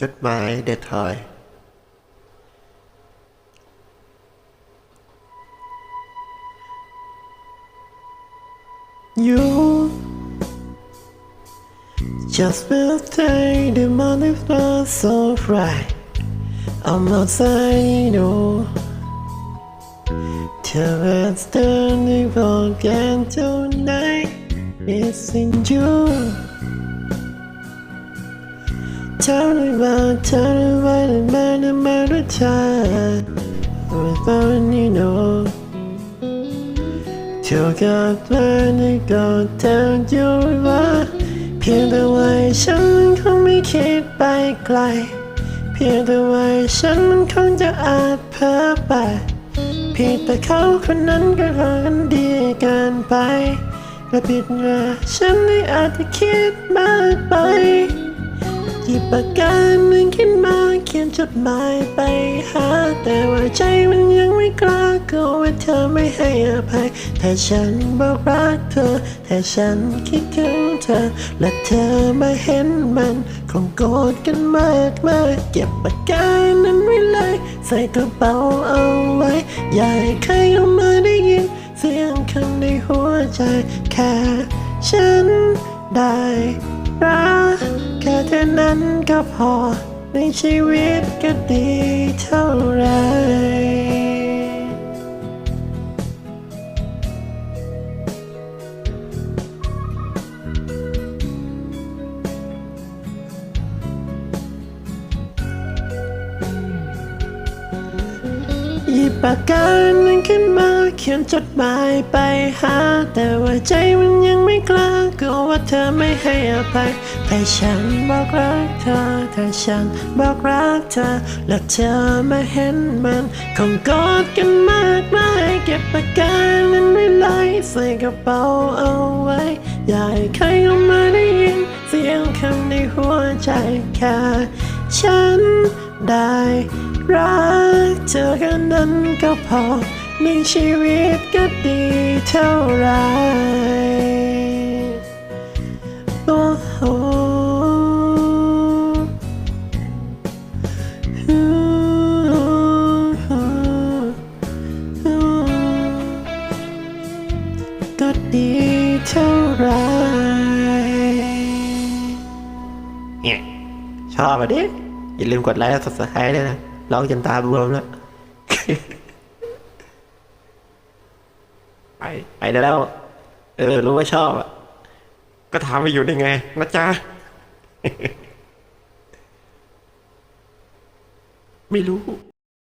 จดหมายเด็ดถอย You just will take the money flow so right I'm outside, you know. Till it's turning again tonight. Missing you. Tell me about, tell me about the man, the man, the time. Without you know. เท่ากับเพื่อนก็เธออยู่ว่าเพียงแต่ว่าฉันคงไม่คิดไปไกล เพียงแต่ว่าฉันมันคงจะอาจเพ้อไปเพียงแต่เขาคนนั้นก็รอกันดีเกินไปและผิดว่าฉันไม่อาจจะคิดมากไป หยิบปากกาหนึ่งขึ้นมาเขียนจดหมายไปหา แต่ว่าใจมันยังไม่กล้ากลัวว่าเธอไม่ให้อภัย แต่ฉันบอกรักเธอ แต่ฉันคิดถึงเธอ และเธอไม่เห็นมันคงโกรธกันมากมากเก็บปากกานั้นไว้เลย ใส่กระเป๋าเอาไว้ อย่าให้ใครเข้ามาได้ยิน เสียงข้างในหัวใจแค่ฉันได้รัก เท่านั้นก็พอ ในชีวิตก็ดีเท่าไรหยิบปากกานั้นขึ้นมาเขียนจดหมายไปหา แต่ว่าใจมันยังไม่กล้า กลัวว่าเธอไม่ให้อภัย แต่ฉันบอกรักเธอแต่ฉันบอกรักเธอ และเธอไม่เห็นมันคงกอดกันมากมายเก็บปากกานั้นไว้เลยใส่กระเป๋าเอาไว้ อย่าให้ใครเข้ามาได้ยิน เสียงคำในหัวใจแค่ฉันได้รักเธอแค่นั้นก็พอในชีวิตก็ดีเท่าไร ดีเท่าไรเนี่ยชอบอะดิ อย่าลืมกดไลค์และ subscribe ด้วยนะร้องจนตาบวมแล้ว ไปไปได้แล้ว เออ รู้ว่าชอบอะ ก็ถามไปอยู่ได้ไงนะจ๊ะ ไม่รู้